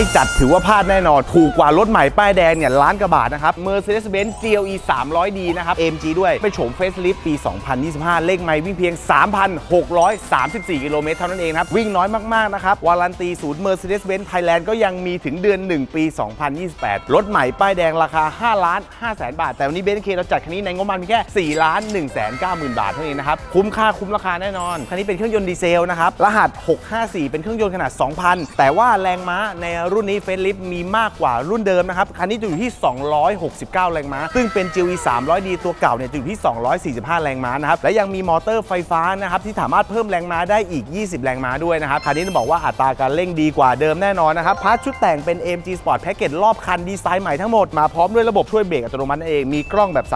ไม่จัดถือว่าพลาดแน่นอน ถูกกว่ารถใหม่ป้ายแดงเนี่ยล้านกว่าบาทนะครับ Mercedes-Benz GLE 300D นะครับ AMG ด้วยไปโฉมเฟสลิฟปี 2025 เลขไม่วิ่งเพียง 3,634 กิโลเมตรเท่านั้นเองครับ วิ่งน้อยมาก ๆ นะครับ วารันตีศูนย์ Mercedes-Benz Thailand ก็ยังมีถึงเดือน 1 ปี 2028 รถใหม่ป้ายแดงราคา 5 ล้าน 5 แสนบาท แต่วันนี้เบนซ์เคเราจัดคันนี้ในงบประมาณเพียงแค่4ล้าน1แสน9หมื่นบาทเท่านั้นนะครับคุ้มค่าคุ้มราคาแน่นอนคันนี้เป็นเครื่องยนต์ดีเซลนะครับรหัส 654 เป็นเครื่องยนต์ขนาด 2,000 แต่ว่าแรงม้าในรุ่นนี้เฟสลิฟมีมากกว่ารุ่นเดิมนะครับ คันนี้จะอยู่ที่ 269 แรงม้า ซึ่งเป็น GLE 300D ตัวเก่าเนี่ยจะอยู่ที่ 245 แรงม้านะครับ และยังมีมอเตอร์ไฟฟ้านะครับที่สามารถเพิ่มแรงม้าได้อีก 20 แรงม้าด้วยนะครับ คันนี้ต้องบอกว่าอัตราการเร่งดีกว่าเดิมแน่นอนนะครับ พาร์ทชุดแต่งเป็น AMG Sport Package รอบคันดีไซน์ใหม่ทั้งหมด มาพร้อมด้วยระบบช่วยเบรกอัตโนมัติเอง มีกล้องแบบ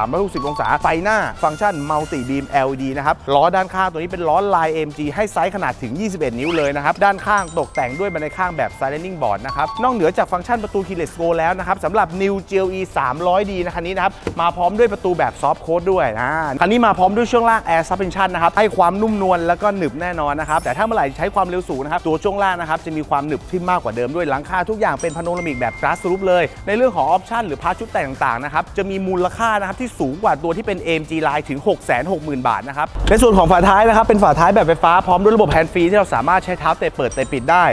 360 องศา ไฟหน้า ฟังก์ชัน Multi Beam LED นะครับ ล้อด้านข้างตัวนี้เป็นล้อลาย AMG ให้ไซส์ขนาดถึง 21 นิ้วเลยนะครับ ด้านข้างตกแต่งด้วยบันไดข้างแบบ Sliding Board นะครับนอกเหนือจากฟังก์ชันประตู Keyless Go แล้วนะครับสำหรับ New GLE 300D นะคันนี้นะครับ มาพร้อมด้วยประตูแบบ Soft Code ด้วยนะคันนี้มาพร้อมด้วยช่วงล่าง Air Suspension นะครับ ให้ความนุ่มนวลแล้วก็หนึบแน่นอนนะครับ แต่ถ้าเมื่อไหร่ใช้ความเร็วสูงนะครับ ตัวช่วงล่างนะครับจะมีความหนึบที่มากกว่าเดิมด้วยหลังคาทุกอย่างเป็นพาโนรามิกแบบ Glass Roof เลย ในเรื่องของออปชันหรือพาร์ทชุดแต่งต่างๆนะครับจะมีมูลค่านะครับที่สูงกว่าตัวที่เป็น AMG Line ถึง 660,000 บาทนะครับในส่วนของฝาท้ายนะครับเป็นฝาท้ายแบบไฟฟ้าพร้อมด้วยระบบแฮนด์ฟรีที่เราสามารถใช้เท้าเตะเปิดเตะปิดได้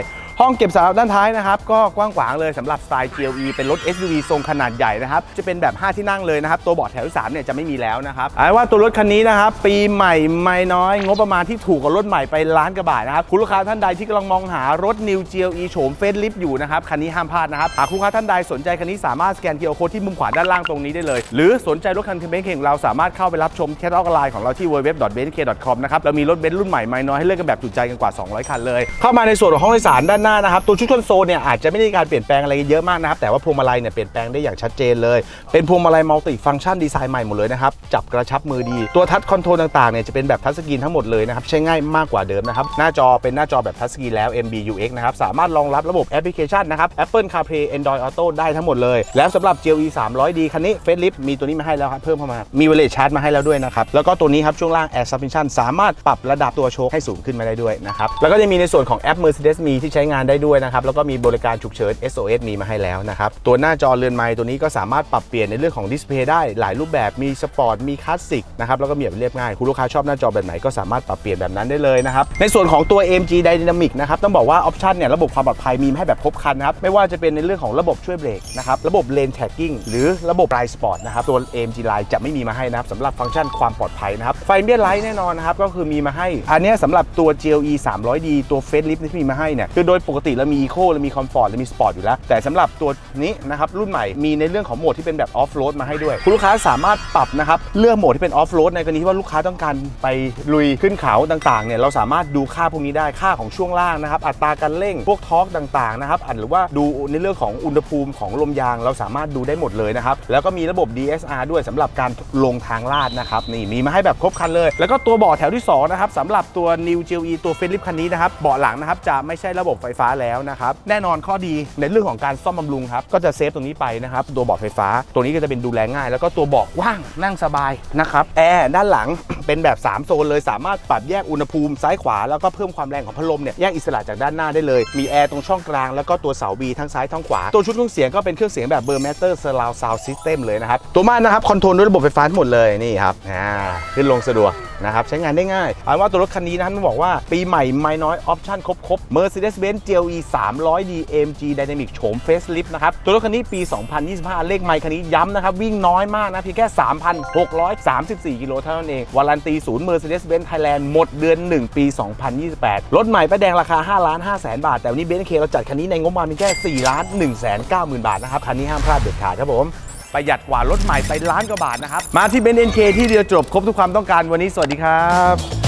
ห้องเก็บสำหรับด้านท้ายนะครับ ก็กว้างขวางเลยสำหรับสไตล์ GLE เป็นรถ SUV ทรงขนาดใหญ่นะครับ จะเป็นแบบ 5 ที่นั่งเลยนะครับ ตัวเบาะแถวที่3เนี่ยจะไม่มีแล้วนะครับเอาว่าตัวรถคันนี้นะครับ ปีใหม่ไม่น้อย งบประมาณที่ถูกกว่ารถใหม่ไปล้านกว่าบาทนะครับ คุณลูกค้าท่านใดที่กำลังมองหารถ New GLE โฉมเฟสลิฟอยู่นะครับ คันนี้ห้ามพลาดนะครับ หากคุณลูกค้าท่านใดสนใจคันนี้สามารถสแกน QR Code ที่มุมขวาด้านล่างตรงนี้ได้เลย หรือสนใจรถคันเบนซ์ของเราสามารถเข้าไปรับชมแคตตาล็อกไลน์ของเราที่ www.benz.com นะครับเรามีรถเบนซ์รุ่นใหม่ไม่น้อยให้เลือกกันแบบจุใจกันกว่า 200 คันเลย เข้ามาในส่วนของห้องโดยสารด้านหน้านะครับตัวชุดคอนโซลเนี่ยอาจจะไม่ได้มีการเปลี่ยนแปลงอะไรเยอะมากนะครับแต่ว่าพวงมาลัยเนี่ยเปลี่ยนแปลงได้อย่างชัดเจนเลยเป็นพวงมาลัยมัลติฟังก์ชันดีไซน์ใหม่หมดเลยนะครับจับกระชับมือดีตัวทัชคอนโทรลต่างๆเนี่ยจะเป็นแบบทัชสกรีนทั้งหมดเลยนะครับใช้ง่ายมากกว่าเดิมนะครับหน้าจอเป็นหน้าจอแบบทัชสกรีนแล้ว MBUX นะครับสามารถรองรับระบบแอปพลิเคชันนะครับ Apple CarPlay Android Auto ได้ทั้งหมดเลย แล้วสำหรับ GLE 300D คันนี้เฟ l ลิฟมีตัวนี้มาให้แล้วครับเพิ่มเข้ามามีเวเลชาร์จมาให้แล้วด้วยนะครับแล้วก็ตัวนี้ครับช่วงล่าง Air Suspension สามารถปรับระดับตัวโชคให้สูงขึ้นมาได้ด้วยนะครับแล้วก็จะมีในส่วนของแอป Mercedes Me ที่ใช้งานได้ด้วยนะครับแล้วก็มีบริการฉุกเฉิน SOS มีมาให้แล้วนะครับตัวหน้าจอเรือนไม้ตัวนี้ก็สามารถปรับเปลี่ยนในเรื่องของดิสเพย์ได้หลายรูปแบบมีสปอร์ตมีคลาสสิกนะครับแล้วก็มีแบบเรียบง่ายคุณลูกค้าชอบหน้าจอแบบไหนก็สามารถปรับเปลี่ยนแบบนั้นได้เลยนะครับในส่วนของตัว AMG Dynamic นะครับต้องบอกว่าออปชันเนี่ยระบบความปลอดภัยมีมาให้แบบครบครันนะครับไม่ว่าจะเป็นในเรื่องของระบบช่วยเบรกนะครับระบบ Lane Tracking หรือระบบ Ride Sport นะครับตัว AMG Line จะไม่มีมาให้นะครับสำหรับฟังก์ชันความปลอดภัยนะครับไฟเบียร์ไลท์แน่นอนนะครับก็คือมีมาให้ อันนี้สำหรับตัว GLE 300D ตัว Face Lift ที่มีมาให้เนี่ยคือโดยปกติเรามี Eco เรามี Comfort เรามี Sport อยู่แล้ว แต่สำหรับตัวนี้นะครับรุ่นใหม่มีในเรื่องของโหมดที่เป็นแบบ Off Road มาให้ด้วย คุณลูกค้าสามารถปรับนะครับเลือกโหมดที่เป็น Off Road ในกรณีที่ว่าลูกค้าต้องการไปลุยขึ้นเขาต่างๆเนี่ยเราสามารถดูค่าพวกนี้ได้ค่าของช่วงล่างนะครับอัตราการเร่งพวกทอร์กต่างๆนะครับอันหรือว่าดูในเรื่องของอุณหภูมิของลมยาง เราสามารถดูได้หมดเลยนะครับแล้วก็มีระบบ DSR ด้วยสำหรับการลงทางลาดนะครับนี่มีมาให้แบบครบครันเลย แล้วก็ตัวเบาะแถวที่2นะครับสำหรับตัว New GLE ตัวเฟลิปคันนี้นะครับเบาะหลังนะครับจะไม่ใช่ระบบไฟฟ้าแล้วนะครับแน่นอนข้อดีในเรื่องของการซ่อมบำรุงครับก็จะเซฟตรงนี้ไปนะครับตัวเบาะไฟฟ้า ตัวนี้ก็จะเป็นดูแลง่าย แล้วก็ตัวเบาะกว้างนั่งสบายนะครับแอร์ด้านหลังเป็นแบบ 3 โซนเลย สามารถปรับแยกอุณหภูมิซ้ายขวาแล้วก็เพิ่มความแรงของพัดลมเนี่ยแยกอิสระจากด้านหน้าได้เลย มีแอร์ตรงช่องกลางแล้วก็ตัวเสาบีทั้งซ้ายทั้งขวา ตัวชุดเครื่องเสียงก็เป็นเครื่องเสียงแบบเบอร์แมตเตอร์เซอร์ราวซาวซิสเต็มเลยนะครับตัวม่านนะครับคอนโทรลด้วยระบบไฟฟ้าทั้งหมดเลยนี่ครับอ่าขึ้นลงสะดวก นะครับใช้งานได้ง่ายเอาเป็นว่าตัวรถคันนี้นะครับต้องบอกว่าปีใหม่ไม่น้อยออปชั่นครบๆ Mercedes-Benz GLE 300D AMG Dynamic โฉม Facelift นะครับตัวรถคันนี้ปี 2025 เลขไมค์คันนี้ย้ำนะครับวิ่งน้อยมากนะเพียงแค่ 3,634 กิโลเท่านั้นเองวารันตีศูนย์ Mercedes-Benz Thailand หมดเดือน 1 ปี 2028 รถใหม่ป้ายแดงราคา 5 ล้าน5แสนบาท แต่วันนี้เบนซ์เคเราจัดคันนี้ในงบประมาณเพียงแค่ 4 ล้าน1แสน9หมื่นบาทนะครับคันนี้ห้ามพลาดเด็ดขาดครับผม ประหยัดกว่ารถใหม่ไปล้านกว่าบาทนะครับ มาที่เบนซ์เอ็นเคที่เดียวจบครบทุกความต้องการวันนี้สวัสดีครับ